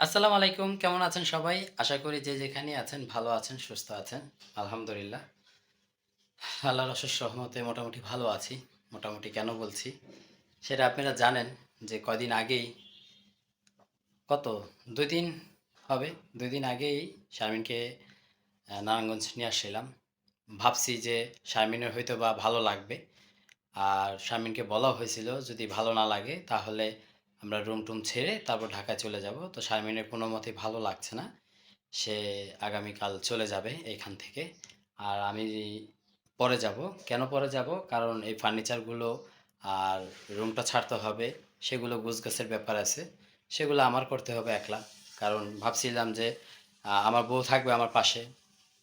আসসালামু আলাইকুম, কেমন আছেন সবাই? আশা করি যে যেখানে আছেন, ভালো আছেন, সুস্থ আছেন। আলহামদুলিল্লাহ। আল্লাহর অশেষ রহমতে মোটামুটি ভালো আছি, মোটামুটি কেন বলছি? সেটা আপনারা জানেন যে কদিন আগেই, কত? দুই দিন হবে, দুই দিন আগেই শারমিনকে নারায়ণগঞ্জ নিয়ে আসছিলাম। ভাবছি যে শারমিনের হয়তো বা ভালো লাগবে। আর শারমিনকে বলা হয়েছিল, যদি ভালো না লাগে, তাহলে আমরা রুম টুম ছেড়ে তারপর ঢাকায় চলে যাব। তো শারমিনের কোনো মতেই ভালো লাগছে না। সে আগামীকাল চলে যাবে এইখান থেকে। আর আমি পরে যাব। কেন পরে যাব? কারণ এই ফার্নিচারগুলো আর রুমটা ছাড়তে হবে, সেগুলো গুছগাছের ব্যাপার আছে। সেগুলো আমার করতে হবে একলা। কারণ ভাবছিলাম যে আমার বউ থাকবে আমার পাশে।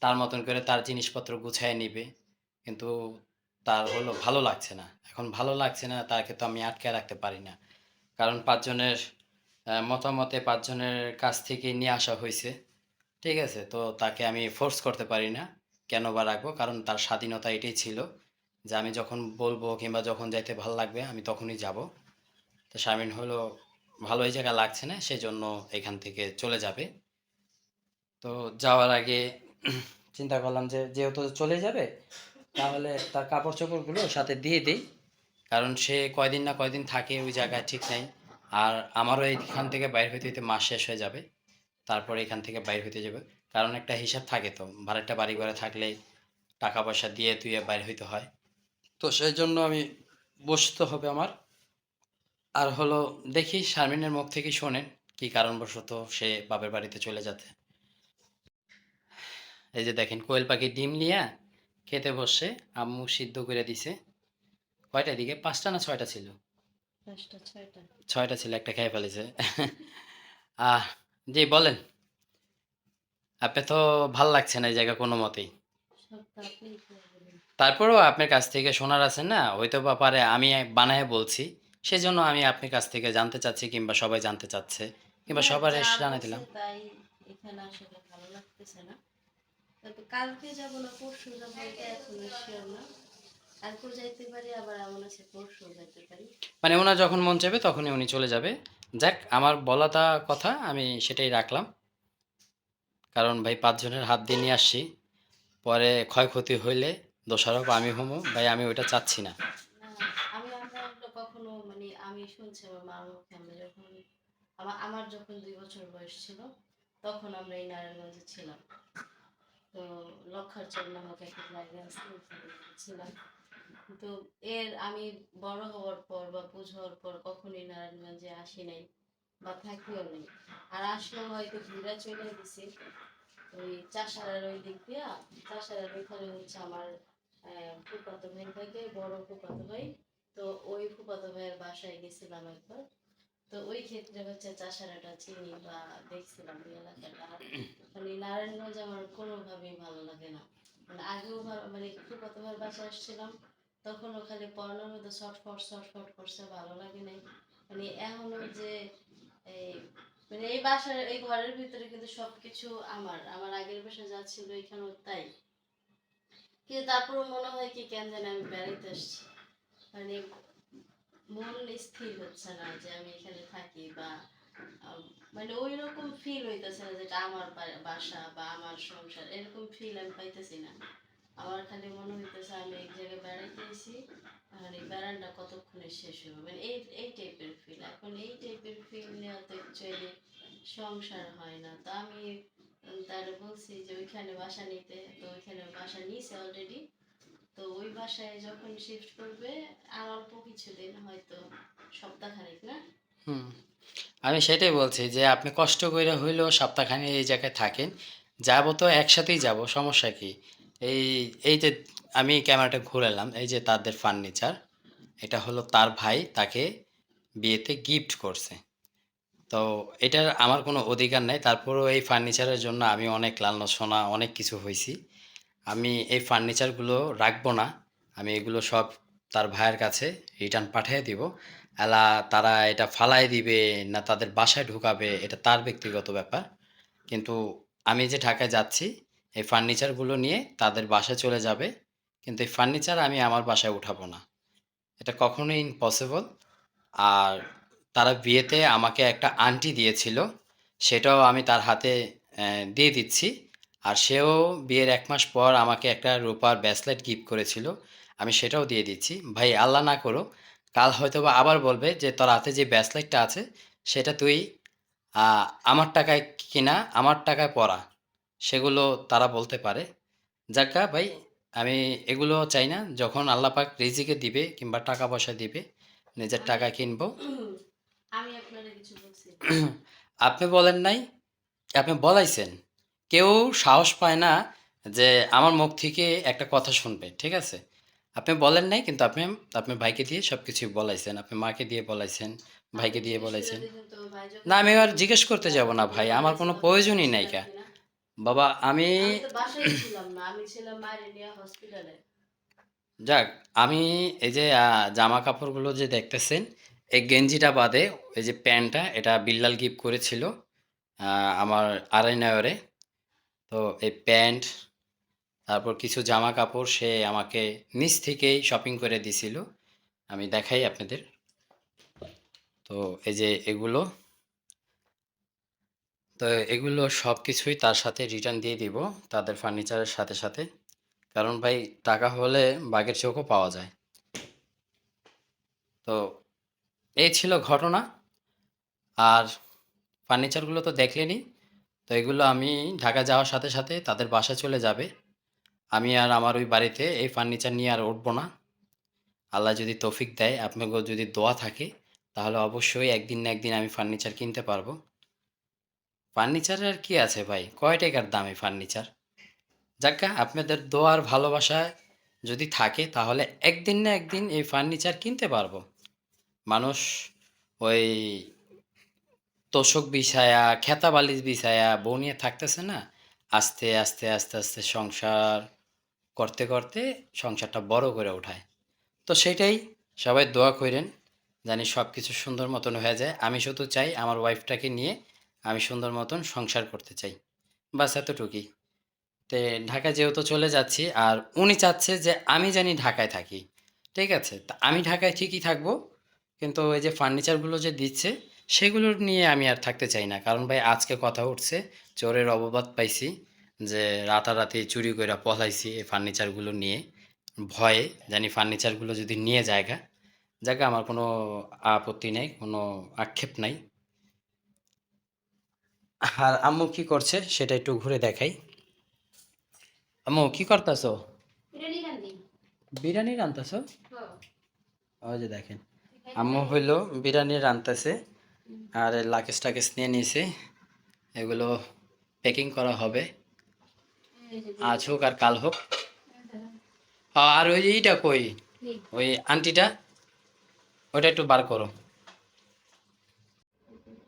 তার মতন করে তার জিনিসপত্র গুছায় নিবে। কিন্তু তার হলো ভালো লাগছে না। এখন ভালো লাগছে না, তাকে তো আমি আটকে রাখতে পারি না। কারণ পাঁচজনের মতামতে পাঁচজনের কাছ থেকে নিয়ে আসা হয়েছে। ঠিক আছে? তো তাকে আমি ফোর্স করতে পারি না কেন বা রাখব, কারণ তার স্বাধীনতা এটাই ছিল যে আমি যখন বলব কিংবা যখন যাইতে ভালো লাগবে, আমি তখনই যাব। তো শারমিন হলো, ভালো এই জায়গা লাগছে না সেই জন্য এখান থেকে চলে যাবে। তো যাওয়ার আগে চিন্তা করলাম যে, যেহেতু চলে যাবে, তাহলে তার কাপড় চোপড়গুলো সাথে দিয়ে দিই। কারণ সে কয়দিন না কয়দিন থাকে ওই জায়গায় ঠিক নাই। আর আমারও এইখান থেকে বাইরে হইতে হইতে মাস শেষ হয়ে যাবে। তারপরে এখান থেকে বাইরে হইতে যাবে। কারণ একটা হিসাব থাকে তো, ভাড়াটা বাড়ি ঘরে থাকলে টাকা পয়সা দিয়ে তুইয়ে বাইরে হইতে হয়। তো সেই জন্য আমি বসতে হবে আমার। আর হলো দেখি শারমিনের মুখ থেকে শোনেন কি কারণবশত সে বাপের বাড়িতে চলে যাচ্ছে। এই যে দেখেন, কোয়েল পাখি ডিম নিয়ে খেতে বসে, আম্মু সিদ্ধ করে দিছে। কয়টা দিকে? পাঁচটা না ছয়টা ছিল? ছয়টা। ছিল একটা খেয়ে ফেলেছে। আহ জি বলেন। আপনি তো ভালো লাগছে না এই জায়গা কোনো মতেই। তারপরেও আপনার কাছ থেকে শোনার আছে না? হয়তো বা পারে আমি বানায় বলছি সেজন্য আমি আপনার কাছ থেকে জানতে চাচ্ছি কিংবা সবাই জানতে চাচ্ছে কিংবা হ্যাঁ, সবার জানাই দিলাম। তাই এখানে আসলে ভালো লাগতেছে না। কালকে যাব না পরশু যাব এটা এখন শিওর না। কালকেও যাইতে পারি আবার এমন আছে পরশু যাইতে পারি। মানে ওনার যখন মন চাইবে তখনই উনি চলে যাবে। যাক আমার বলাটা কথা আমি সেটাই রাখলাম। কারণ ভাই পাঁচজনের হাত দিয়ে নিয়ে আসছি। পরে ক্ষয়ক্ষতি হইলে দোষারোপ আমি হমু। ভাই আমি ওইটা চাচ্ছি না। না আমি আমরা কখনো মানে আমি শুনছি আমার মার মুখে আমরা যখন আমার আমার যখন দুই বছর বয়স ছিল তখন আমরা এই নারায়ণগঞ্জে ছিলাম। তো নামক একটা জায়গা ছিলাম কিন্তু এর আমি বড় হওয়ার পর বা বুঝ হওয়ার পর কখনোই নারায়ণগঞ্জে আসি নাই বা থাকিও নেই। আর আসলেও হয়তো ঘুরে চলে গেছি। ওই চাষারার ওই দিক দিয়া, চাষারার ওইখানে হচ্ছে আমার ফুফাতো ভাই থাকে, বড় ফুফাতো ভাই। তো ওই ফুফাতো ভাইয়ের বাসায় গেছিলাম একবার। তো ওই ক্ষেত্রে হচ্ছে চাষারাটা চিনি বা দেখছিলাম ওই এলাকাটা। মানে নারায়ণগঞ্জ আমার কোনোভাবেই ভালো লাগে না। মানে আগেও মানে ফুফাতো ভাইয়ের বাসায় আসছিলাম তখনও খালি পড়ানোর মধ্যে শর্টফট শর্টফট করছে, ভালো লাগে নাই। মানে এখনও যে এই মানে এই বাসার, এই ঘরের ভিতরে কিন্তু সবকিছু আমার আমার আগের বাসায় যা ছিল এখানেও তাই। কিন্তু তারপরে মনে হয় কি, কেন জানি আমি বেড়াইতে আসছি। মানে মন স্থির হচ্ছে না যে আমি এখানে থাকি বা মানে ওই রকম ফিল হইতেছে না যেটা আমার বাসা বা আমার সংসার, এরকম ফিল আমি পাইতেছি না। আমার খালি মনে হইতেছে আমি এক জায়গায় বেড়াইতে এসেছি আর এই বেড়ানটা কতক্ষণে শেষ হবে মানে এই এই টাইপের ফিল এখন এই টাইপের ফিল নেওয়া তো অ্যাকচুয়ালি সংসার হয় না। তো আমি তারে বলছি যে ওইখানে বাসা নিতে, তো ওইখানে বাসা নিছে অলরেডি তো ওই বাসায় যখন শিফট করবে, আর অল্প কিছুদিন হয়তো সপ্তাহখানেক, না? হুম। আমি সেটাই বলছি যে আপনি কষ্ট করে হইলেও সপ্তাহখানি এই জায়গায় থাকেন। যাব তো একসাথেই যাব, সমস্যা কি? এই এই যে আমি ক্যামেরাটা ঘুরালাম, এই যে তাদের ফার্নিচার এটা হলো তার ভাই তাকে বিয়েতে গিফট করছে। তো এটার আমার কোনো অধিকার নাই, তারপরেও এই ফার্নিচারের জন্য আমি অনেক লালনা অনেক কিছু হয়েছি আমি এই ফার্নিচারগুলো রাখব না, আমি এগুলো সব তার ভাইয়ের কাছে রিটার্ন পাঠিয়ে দিব। এলা তারা এটা ফালাই দিবে, না তাদের বাসায় ঢুকাবে, এটা তার ব্যক্তিগত ব্যাপার। কিন্তু আমি যে ঢাকায় যাচ্ছি এই ফার্নিচারগুলো নিয়ে তাদের বাসায় চলে যাবে। কিন্তু এই ফার্নিচার আমি আমার বাসায় উঠাবো না। এটা কখনোই ইম্পসিবল আর তারা বিয়েতে আমাকে একটা আংটি দিয়েছিল, সেটাও আমি তার হাতে দিয়ে দিচ্ছি। আর সেও বিয়ের এক মাস পর আমাকে একটা রূপার ব্রেসলেট গিফট করেছিল, আমি সেটাও দিয়ে দিচ্ছি। ভাই, আল্লাহ না করো কাল হয়তো বা আবার বলবে যে, তোর হাতে যে ব্রেসলেটটা আছে, সেটা তুই আমার টাকায় কিনা, আমার টাকায় পরা। সেগুলো তারা বলতে পারে। যাকা ভাই আমি এগুলো চাই না। যখন আল্লাহ পাক রিজিকে দিবে কিংবা টাকা পয়সা দিবে নিজের টাকা কিনবো। আমি কিছু বলছি। আপনি বলেন নাই আপনি বলাইছেন। কেউ সাহস পায় না যে আমার মুখ থেকে একটা কথা শুনবে ঠিক আছে? আপনি বলেন নাই কিন্তু আপনি আপনি ভাইকে দিয়ে সব কিছু বলাইছেন আপনি মাকে দিয়ে বলাইছেন ভাইকে দিয়ে বলাইছেন। না আমি আর জিজ্ঞেস করতে যাব না ভাই আমার কোনো প্রয়োজনই নাই কা বাবা আমি যাক আমি এই যে জামা কাপড়গুলো যে দেখতেছেন এই গেঞ্জিটা বাদে এই যে প্যান্টটা এটা বিল্লাল গিফট করেছিল আমার আড়াই নয়রে। তো এই প্যান্ট তারপর কিছু জামা কাপড় সে আমাকে নিচ থেকেই শপিং করে দিছিল। আমি দেখাই আপনাদের। তো এই যে এগুলো তো এগুলো সব কিছুই তার সাথে রিটার্ন দিয়ে দিব তাদের ফার্নিচারের সাথে সাথে। কারণ ভাই, টাকা হলে বাঘের চোখও পাওয়া যায়। তো এই ছিল ঘটনা। আর ফার্নিচারগুলো তো দেখলেনি তো এগুলো আমি ঢাকা যাওয়ার সাথে সাথে তাদের বাসা চলে যাবে। আমি আর আমার ওই বাড়িতে এই ফার্নিচার নিয়ে আর উঠবো না। আল্লাহ যদি তৌফিক দেয় আপনাকে যদি দোয়া থাকে, তাহলে অবশ্যই একদিন না একদিন আমি ফার্নিচার কিনতে পারব। ফার্নিচারের আর কি আছে ভাই? কয় টাকার দাম ফার্নিচার? যাজ্ঞা আপনাদের দোয়ার ভালোবাসায় যদি থাকে, তাহলে একদিন না একদিন এই ফার্নিচার কিনতে পারব। মানুষ ওই তোষক বিছায়া খেতা বালিশ বিছায়া বউ নিয়ে থাকতেছে না? আস্তে আস্তে আস্তে আস্তে সংসার করতে করতে সংসারটা বড় করে ওঠায় তো সেটাই সবাই দোয়া করেন, জানি সব কিছু সুন্দর মতন হয়ে যায়। আমি শুধু চাই আমার ওয়াইফটাকে নিয়ে আমি সুন্দর মতন সংসার করতে চাই। বাস এতটুকুই। তে ঢাকা যেহেতু চলে যাচ্ছি, আর উনি চাচ্ছে যে আমি জানি ঢাকায় থাকি। ঠিক আছে? তা আমি ঢাকায় ঠিকই থাকব, কিন্তু ওই যে ফার্নিচারগুলো যে দিচ্ছে সেগুলোর নিয়ে আমি আর থাকতে চাই না। কারণ ভাই, আজকে কথা উঠছে, চোরের অববাদ পাইছি যে রাতারাতি চুরি করে পলাইছি এই ফার্নিচারগুলো নিয়ে। ভয়ে জানি ফার্নিচারগুলো যদি নিয়ে জায়গা জায়গা আমার কোনো আপত্তি নেই, কোনো আক্ষেপ নাই। আর আম্মু কি করছে সেটা একটু ঘুরে দেখাই। আম্মু কি করতেছো? বিরিয়ানি রান্তাছো? হ্যাঁ। ওই যে দেখেন আম্মু হইল বিরিয়ানি রান্তাছে আর লাকেশ টাকেশ নিয়ে নিয়েছে এগুলো প্যাকিং করা হবে। আজ হোক আর কাল হোক। আর ওই এইটা কই? ওই আন্টিটা ওটা একটু বার করো।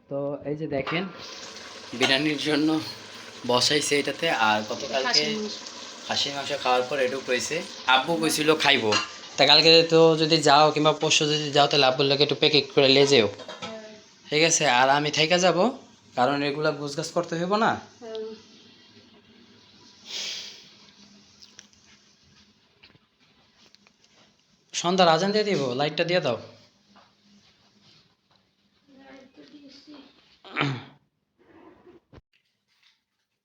তো এই যে দেখেন বিরিয়ানির জন্য বসাইছে এটাতে আর গতকালকে খাসি মাংস। খাওয়ার পর এটুক হয়েছে আব্বু কইছিল খাইবো। তা কালকে তো যদি যাও কিংবা পরশু যদি যাও তাহলে আব্বুর লোকে একটু প্যাকেট করে নিয়ে যেও। ঠিক আছে আর আমি থাইকা যাব কারণ এগুলা গুছগাছ করতে হইব না। হুম। সন্ধ্যার আজান দিয়ে দিব লাইটটা দিয়ে দাও।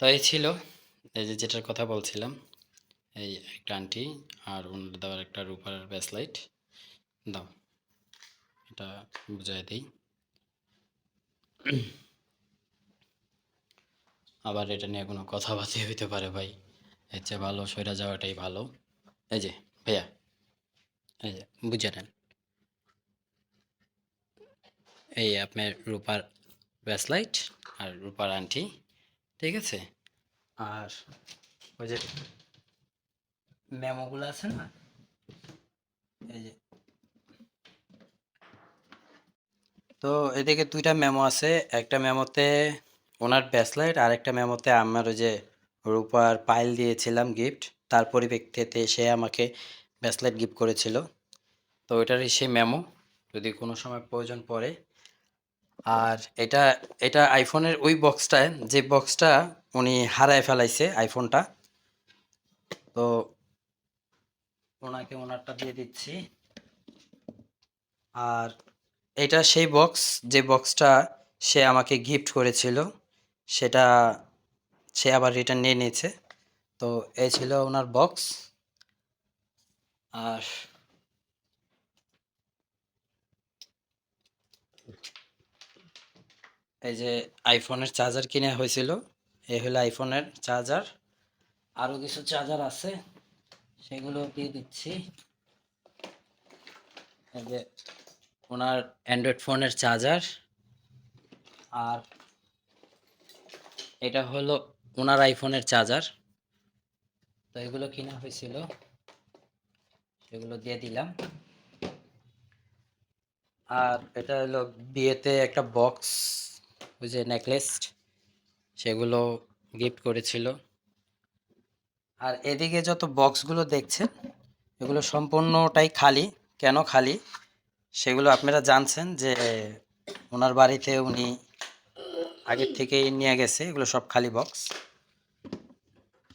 তো এই ছিল এই যে যেটার কথা বলছিলাম, এই একটা আন্টি আর ওনার দেওয়ার একটা রূপার ব্যাসলাইট। দাও, এটা বুঝাই দিই। আবার এটা নিয়ে কোনো কথাবার্তা হইতে পারে ভাই। এর চেয়ে ভালো সইরা যাওয়াটাই ভালো। এই যে, ভাইয়া, এই যে বুঝে নেন এই আপনার রূপার ব্যাসলাইট আর রূপার আন্টি, ঠিক আছে? আর ওই যে মেমোগুলো আছে না? এই যে। তো এদিকে দুইটা মেমো আছে, একটা মেমোতে ওনার ব্যাসলাইট আর একটা মেমোতে আমার ওই যে রূপার পাইল দিয়েছিলাম গিফট তার পরিপ্রেক্ষিতে সে আমাকে ব্যাসলাইট গিফট করেছিল। তো ওইটারই সেই মেমো যদি কোনো সময় প্রয়োজন পড়ে। আর এটা এটা আইফোনের ওই বক্সটায় যে বক্সটা উনি হারায় ফেলাইছে আইফোনটা তো ওনাকে ওনারটা দিয়ে দিচ্ছি। আর এটা সেই বক্স যে বক্সটা সে আমাকে গিফট করেছিল, সেটা সে আবার রিটার্ন নিয়ে নিয়েছে। তো এই ছিল ওনার বক্স আর এই যে আইফোনের চার্জার কিনে হয়েছিল, এই হলো আইফোনের চার্জার। আরও কিছু চার্জার আছে, সেগুলো দিয়ে দিচ্ছি। এই যে ওনার অ্যান্ড্রয়েড ফোনের চার্জার। আর এটা হলো ওনার আইফোনের চার্জার। তো এগুলো কিনা হয়েছিল সেগুলো দিয়ে দিলাম। আর এটা হলো বিয়েতে একটা বক্স ওই যে নেকলেস সেগুলো গিফট করেছিল। আর এদিকে যত বক্সগুলো দেখছেন, এগুলো সম্পূর্ণটাই খালি। কেন খালি? সেগুলো আপনারা জানছেন যে ওনার বাড়িতে উনি আগের থেকেই নিয়ে গেছে, এগুলো সব খালি বক্স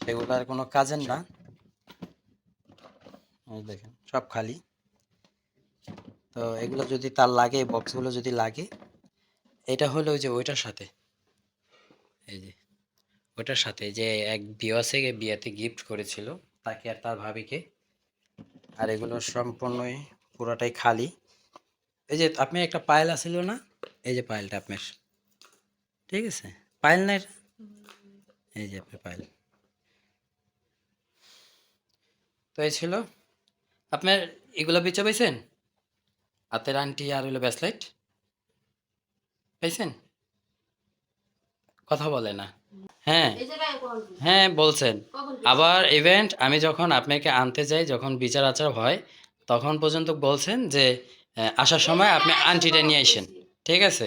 সেগুলো আর কোনো কাজের না। দেখেন, সব খালি। তো এগুলো যদি তার লাগে বক্সগুলো যদি লাগে এটা হলো ওই যে ওইটার সাথে। এই যে ওটার সাথে যে এক বিয়ে আছে বিয়েতে গিফট করেছিল, তাকে আর তার ভাবিকে। আর এগুলো সম্পূর্ণই পুরোটাই খালি। এই যে আপনি একটা পায়েল আছিল না? এই যে পায়েলটা আপনার। ঠিক আছে? পায়েল না এটা? এই যে আপনার পায়েল। তো এই ছিল। আপনার এগুলো বেচে পাইছেন হাতের আন্টি আর হইল ব্যাসলাইট পাইছেন কথা বলে না। হ্যাঁ। হ্যাঁ বলছেন। আবার ইভেন্ট আমি যখন আপনাকে আনতে যাই যখন বিচার আচার হয় তখন পর্যন্ত বলছেন যে আসার সময় আপনি আন্টিটা নিয়ে আসেন ঠিক আছে?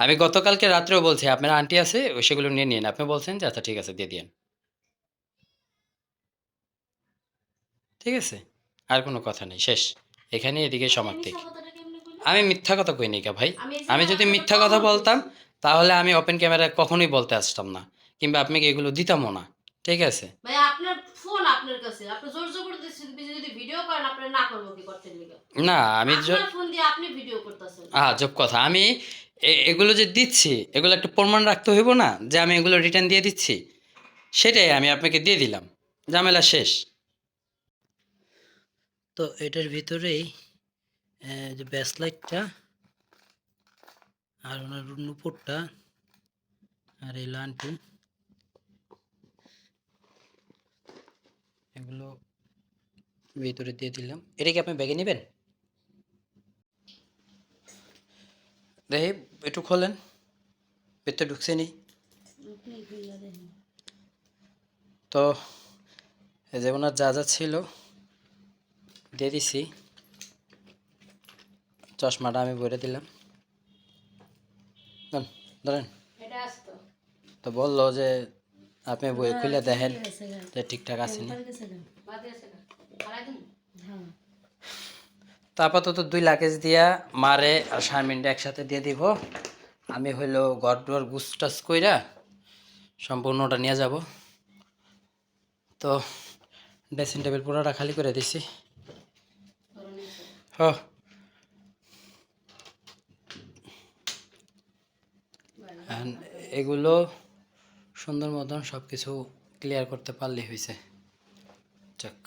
আমি গতকালকে রাত্রেও বলছি আপনার আন্টি আছে ওই সেগুলো নিয়ে নিন আপনি বলছেন যে আচ্ছা ঠিক আছে দিয়ে দিন ঠিক আছে? আর কোনো কথা নেই শেষ। এখানে এদিকে সমাপ্তি। আমি মিথ্যা কথা কই নি কা ভাই? আমি যদি মিথ্যা কথা বলতাম তাহলে আমি ওপেন ক্যামেরায় কখনোই বলতে আসতাম না। কিংবা আপনাকে এগুলো দিতামও না? ঠিক আছে? ভাই আপনার ফোন আপনার কাছে। আপনি জোর জবরদস্তি যদি ভিডিও করেন আপনি না করব কি করতে লিগা না আমি আপনার ফোন দিয়ে আপনি ভিডিও করতেছেন। আজব কথা। আমি এ- এগুলো যে দিচ্ছি এগুলো একটা প্রমাণ রাখতে হইব না? যে আমি এগুলো রিটার্ন দিয়ে দিচ্ছি। সেটাই আমি আপনাকে দিয়ে দিলাম। ঝামেলা শেষ। তো এটার ভিতরেই যে ব্যাসলাইটটা আর ওনার নুপুরটা আর এই লানটু এগুলো ভিতরে দিয়ে দিলাম এটা কি আপনি ব্যাগে নেবেন দেখি একটু খোলেন ভিতরে ঢুকছে নি তো যে ওনার যা যা ছিল দিয়ে দিছি চশমাটা আমি বলে দিলাম। ধরেন তো বলল যে আপনি বই খুলে দেখেন যে ঠিকঠাক আছে নি। দিন তো আপাতত দুই লাগেজ দিয়া মারে আর শারমিনটা একসাথে দিয়ে দিব। আমি হইল ঘর দুয়ার গুছটাছ কইরা সম্পূর্ণটা নিয়ে যাব। তো ড্রেসিং টেবিল পুরোটা খালি করে দিছি। হ। And এগুলো সুন্দর মতন সব কিছু ক্লিয়ার করতে পারলেই হয়েছে যাক।